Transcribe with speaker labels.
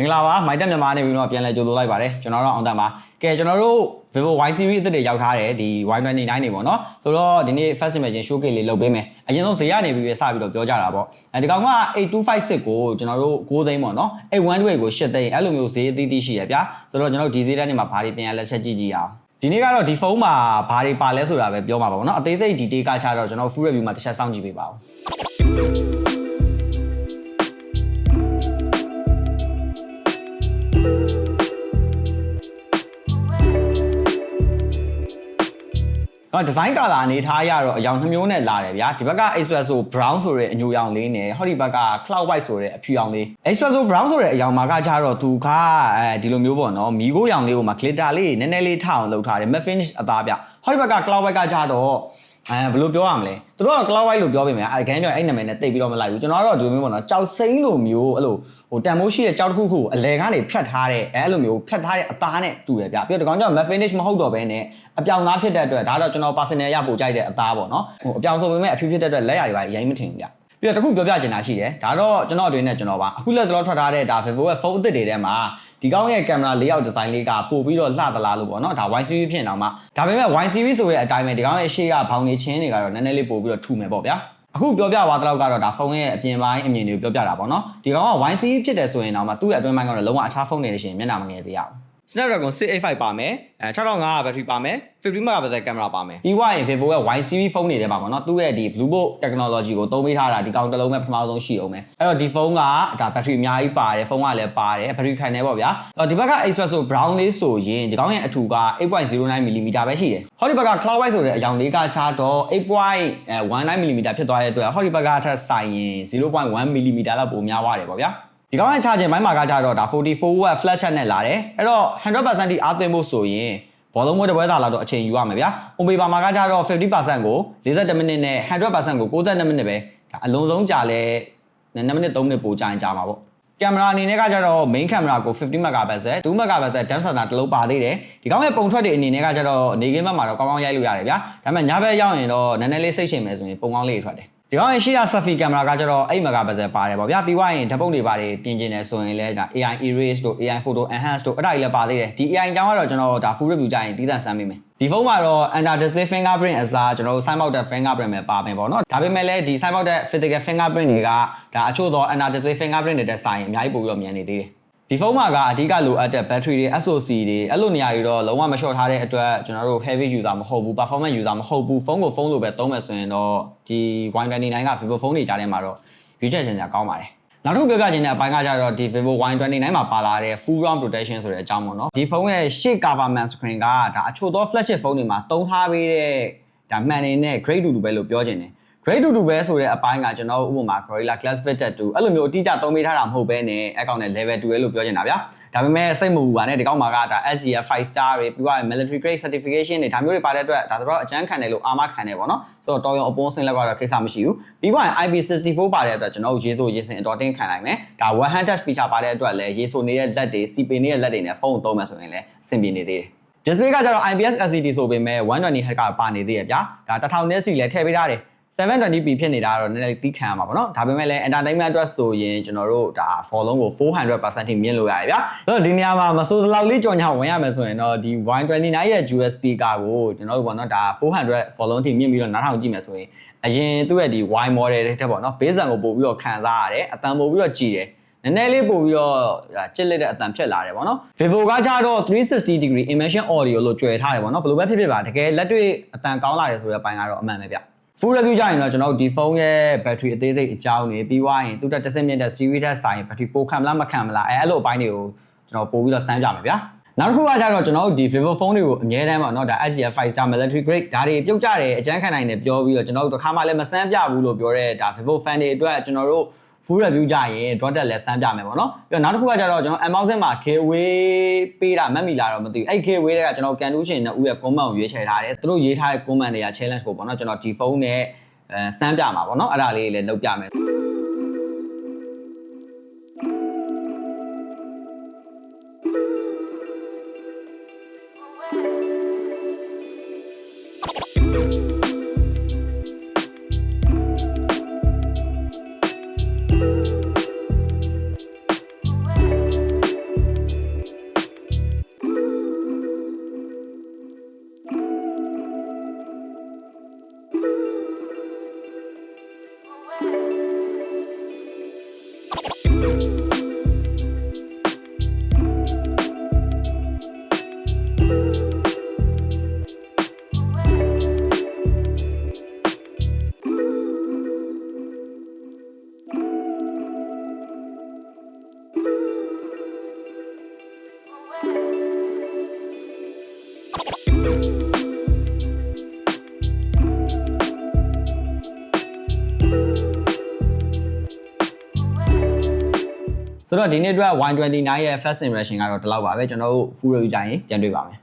Speaker 1: မင်္ဂလာပါမိုက်တက်မြန်မာနေပြီးတော့ပြန်လဲကြိုဆိုလိုက်ပါတယ်ကျွန်တော်တို့အောင်တန်ပါကဲကျွန်တော်တို့ Vivo Y series အသစ်တွေရောက်ထားတယ်ဒီ Y29 နေပေါ့နော်ဆိုတော့ဒီနေ့ first image showcase လေးလုပ်ပေးမယ်အရင်ဆုံးဇေယျနေပြီးပဲစပြီးတော့ပြောကြတာပေါ့အဲဒီကောင်က8256ကိုကျွန်တော်တို့6သိန်းပေါ့နော်812ကို8သိန်းအဲ့လိုမျိုးဈေးအသီးသီးရှိရဗျာဆိုတော့ကျွန်တော်တို့ဒီဈေးတန်းတွေမှာဘာတွေပြင်ရလဲချက်ကြည့်ကြည့်အောင်ဒီနေ့ကတော့ဒီဖုန်းမှာဘာတွေပါလဲဆိုတာပဲပြောမှာပါပေါ့နော်အသေးစိတ် detail ကချတော့ကျွန်တော် full review မှာတစ်ချက်စောင့်ကြည့်ပေးပါဦး တော့ဒီဇိုင်းကာလာအနေထားရတော့အယောင်နှမျိုးနဲ့လာတယ်ဗျာဒီဘက်က espresso brown ဆိုတဲ့အညိုရောင်လေးနဲ့ဟောဒီဘက်က cloud white ဆိုတဲ့အဖြူရောင်လေး espresso brown ဆိုတဲ့အယောင်မှာကကြတော့သူကအဲဒီလိုမျိုးပေါ့နော်မီးခိုးရောင်လေးကိုမှ glitter လေးနည်းနည်းလေးထအောင်လုပ်ထားတယ် matte finish အသားဗျဟောဒီဘက်က cloud white ကကြတော့ အဲဘယ်လိုပြောရမလဲသူတို့က cloud white လို့ပြောပေးမယ်အဲခန်းပြောအဲ့နာမည်နဲ့တိတ်ပြီးတော့မလိုက်ဘူးကျွန်တော်ကတော့ဒီလိုမျိုးပေါ့နော်ကြောက်စိမ့်လိုမျိုးအဲ့လိုဟိုတန်မိုးရှိတဲ့ကြောက်တစ်ခုခုကိုအလဲကနေဖြတ်ထားတဲ့အဲ့လိုမျိုးဖြတ်ထားတဲ့အသားနဲ့တူတယ်ဗျပြီးတော့ဒီကောင်ကျတော့ matte finish မဟုတ်တော့ဘဲနဲ့အပြောင်သားဖြစ်တဲ့အတွက်ဒါတော့ကျွန်တော် personal ရပို့ကြိုက်တဲ့အသားပေါ့နော်ဟိုအပြောင်ဆိုပေမဲ့အဖြူဖြစ်တဲ့အတွက်လက်ရည်ပါအရင်မထင်ဘူးဗျပြီးတော့တခုပြောပြချင်တာရှိတယ်ဒါတော့ကျွန်တော်အတွင်းနဲ့ကျွန်တော်ပါအခုလက်တော်ထွက်ထားတဲ့ဒါ Vivo ရဲ့ဖုန်းအသစ်တွေထဲမှာ ဒီကောင်းရဲ့ကင်မရာလေးယောက်ဒီဇိုင်းလေးကပို့ပြီးတော့လှသလားလို့ပေါ့နော်ဒါ Y series ဖြစ်နေအောင်မှာဒါပေမဲ့ Y series ဆိုတဲ့အတိုင်းပဲဒီကောင်းရဲ့ရှေ့ကဘောင်နေချင်းတွေကတော့နည်းနည်းလေးပို့ပြီးတော့ထူမယ်ပေါ့ဗျာအခုပြောပြသွားတော့ကတော့ဒါဖုန်းရဲ့အပြင်ပိုင်းအမြင်တွေကိုပြောပြတာပေါ့နော်ဒီကောင်က Y series ဖြစ်တယ်ဆိုရင်တော့မှသူ့ရဲ့အတွင်းပိုင်းကတော့လုံးဝအခြားဖုန်းတွေရှင်မျက်နှာမငယ်စေရအောင် Snapdragon 685ပါမယ်အဲ6500ဘက်ထရီပါမယ်50 megapixel ကင်မရာပါမယ်ပြီးွားရင် Vivo ရဲ့ Y series ဖုန်းတွေထဲမှာပေါ့နော်သူ့ရဲ့ဒီ Bluebook technology ကိုသုံးပေးထားတာဒီကောင်တစ်လုံးပဲပထမဆုံးရှိအောင်မယ်အဲ့တော့ဒီဖုန်းကဒါဘက်ထရီအများကြီးပါတယ်ဖုန်းကလည်းပါတယ်ဘက်ထရီခိုင်နေပေါ့ဗျာအဲ့တော့ဒီဘက်က Espresso Brown လေးဆိုရင်ဒီကောင်ရဲ့အထူက8.09 mm ပဲရှိတယ်ဟောဒီဘက်က Cloud White ဆိုတဲ့အယောင်လေးကချာတော့8.19 mm ဖြစ်သွားတဲ့အတွက်ဟောဒီဘက်ကထက်ဆိုင်ရင်0.1 mm လောက်ပိုများသွားတယ်ပေါ့ဗျာ ဒီကောင်းရဲ့ charging ဘိုင်းမှာကကြတော့ဒါ44 watt flash charge နဲ့လာတယ်အဲ့တော့100%တိအားသွင်းဖို့ဆိုရင်ဘောလုံးမွေးတစ်ပွဲသားလောက်တော့အချိန်ယူရမယ်ဗျာ။ on paper မှာကကြတော့50%ကို42မိနစ်နဲ့100%ကို62မိနစ်ပဲဒါအလုံးစုံကြာလဲ2မိနစ်3မိနစ်ပိုကြာရင်ကြာမှာပေါ့။ကင်မရာအနေနဲ့ကကြတော့ main camera ကို50 megapixel 2 megapixel depth sensor တစ်လုံးပါသေးတယ်။ဒီကောင်းရဲ့ပုံထွက်တွေအနေနဲ့ကကြတော့နေကင်းဘက်မှာတော့ကောင်းကောင်းရိုက်လို့ရတယ်ဗျာ။ဒါပေမဲ့ညဘက်ရောက်ရင်တော့နည်းနည်းလေးစိတ်ရှင်မယ်ဆိုရင်ပုံကောင်းလေးတွေထွက်တယ်။ ဒီကောင်ရဲ့ရှေ့က selfie camera ကကျတော့8 megapixel ပါတယ်ပေါ့ဗျာပြီးွားရင်ဓာတ်ပုံတွေပါတယ်ပြင်ကျင်တယ်ဆိုရင်လည်းဒါ AI erase တို့ AI photo enhance တို့အဲ့ဒါကြီးလည်းပါသေးတယ်ဒီ AI အကြောင်းကတော့ကျွန်တော်ဒါ full review ကြရင်တည်တံ့ဆန်းပေးမယ်ဒီဖုန်းမှာတော့ under display fingerprint အစားကျွန်တော်တို့ sign out တဲ့ fingerprint ပဲပါမယ်ပေါ့နော်ဒါပေမဲ့လည်းဒီ sign out တဲ့ physical fingerprint တွေကဒါအချို့သော under display fingerprint တွေတက်ဆိုင်အများကြီးပို့ပြီးတော့မြန်နေသေးတယ် ဒီဖုန်းမှာကအဓိကလိုအပ်တဲ့ battery တွေ SoC တွေအဲ့လိုနေရာတွေတော့လုံးဝမလျှော့ထားတဲ့အတွက်ကျွန်တော်တို့ heavy user မဟုတ်ဘူး performance user မဟုတ်ဘူးဖုန်းကိုဖုန်းလိုပဲသုံးမယ်ဆိုရင်တော့ဒီ Y29 က Vivo ဖုန်းတွေကြားထဲမှာတော့ရွေးချက်ချင်ကြကောင်းပါတယ်နောက်တစ်ခုပြောပြချင်တဲ့အပိုင်းကကြတော့ဒီ Vivo Y29 မှာပါလာတဲ့ full round protection ဆိုတဲ့အကြောင်းပေါ့နော်ဒီဖုန်းရဲ့ရှေ့ cover man screen ကဒါအချို့သော flagship ဖုန်းတွေမှာတုံးထားပေးတဲ့ဒါမှန်နေတဲ့ grade တူတူပဲလို့ပြောချင်တယ် grade တူတူပဲဆိုတဲ့အပိုင်းကကျွန်တော်ဥပမာ Gorilla Glass Fitted 2အဲ့လိုမျိုးအတိအကျသုံးပေးထားတာမဟုတ်ဘဲနဲ့အကောင့်နဲ့ level 2ပဲလို့ပြောချင်တာဗျာဒါပေမဲ့စိတ်မပူပါနဲ့ဒီကောက်မှာကဒါ SGF 5 star တွေပြီးတော့ military grade certification တွေဒါမျိုးတွေပါတဲ့အတွက်ဒါတော့အကျန်းခံတယ်လို့အာမခံတယ်ပေါ့နော်ဆိုတော့တော်ရုံအပေါ်ဆင်းလက်ကတော့ကိစ္စမရှိဘူးပြီးတော့ IP64 ပါတဲ့အတွက်ကျွန်တော်ရေးဆိုရေးစင်အတော်တင်းခံနိုင်မယ်ဒါ one hand touch feature ပါတဲ့အတွက်လည်းရေးဆိုနေတဲ့လက်တွေစီပင်နေတဲ့လက်တွေနဲ့ဖုန်းကိုသုံးမယ်ဆိုရင်လည်းအဆင်ပြေနေသေးတယ် display ကကျတော့ IPS LCD ဆိုပေမဲ့120 Hz ကပါနေသေးရဗျာဒါ1000 nits စီလည်းထည့်ပေးထားတယ် 720p ဖြစ်နေတာတော့နည်းနည်းတီးခံရမှာပေါ့နော်ဒါပေမဲ့လည်း entertainment အတွက်ဆိုရင်ကျွန်တော်တို့ဒါ for လုံးကို400%ထိမြင့်လို့ရတယ်ဗျာအဲ့တော့ဒီနေရာမှာမစိုးစလောက်လေးကြော်ညာဝင်ရမယ်ဆိုရင်တော့ဒီ Y29 ရဲ့ USB ကာကိုကျွန်တော်တို့ပေါ့နော်ဒါ400 for လုံးထိမြင့်ပြီးတော့နားထောင်ကြည့်မယ်ဆိုရင်အရင်သူ့ရဲ့ဒီ Y model တွေတက်ပေါ့နော်ဘေးစံကိုပို့ပြီးတော့ခံစားရတယ်အတန်ပို့ပြီးတော့ကြည်တယ်နည်းနည်းလေးပို့ပြီးတော့ချစ်လက်တဲ့အတန်ဖြစ်လာတယ်ပေါ့နော် Vivo ကကြတော့360 degree immersion audio လို့ကြွယ်ထားတယ်ပေါ့နော်ဘယ်လိုပဲဖြစ်ဖြစ်ပါတကယ်လက်တွေ့အတန်ကောင်းလာတယ်ဆိုတဲ့အပိုင်းကတော့အမှန်ပဲဗျ full review ကြရင်တော့ကျွန်တော်တို့ဒီဖုန်းရဲ့ battery အသေးစိတ်အကြောင်းတွေပြီးွားရင်သူ့တက်တစ်စက်မြင့်တဲ့ series တက်ဆိုင် battery ပိုခံမလားမခံမလားအဲအဲ့လိုအပိုင်းတွေကိုကျွန်တော်ပို့ပြီးတော့စမ်းပြမယ်ဗျာနောက်တစ်ခုကကြတော့ကျွန်တော်တို့ဒီ Vivo ဖုန်းတွေကိုအများတန်းပေါ့နော်ဒါ SGF 5 star military grade ဒါတွေပြုတ်ကြတယ်အကျန်းခံနိုင်တယ်ပြောပြီးတော့ကျွန်တော်တို့တစ်ခါမှလည်းမစမ်းပြဘူးလို့ပြောတဲ့ဒါ Vivo fan တွေအတွက်ကျွန်တော်တို့ full review ကြရင် drop တက်လည်းစမ်းပြမယ်ပေါ့နော်ပြီးတော့နောက်တစ်ခုကကြတော့ကျွန်တော် unboxing မှာ giveaway ပေးတာမှတ်မိလာတော့မသိဘူးအဲ့ giveaway တွေကကျွန်တော်ကန်တူးရှင်နဲ့ဦးရဲ့ comment ကိုရွေးချယ်ထားတယ်သူတို့ရေးထားတဲ့ comment တွေက challenge ကိုပေါ့နော်ကျွန်တော်ဒီဖုန်းနဲ့အဲစမ်းပြမှာပေါ့နော်အဲ့ဒါလေးလည်းလုပ်ပြမယ် ဆိုတော့ဒီနေ့အတွက် Y29 ရဲ့ first impression ကတော့ဒီလောက်ပါပဲကျွန်တော်တို့ full review ကြရင်ပြန်တွေ့ပါမယ်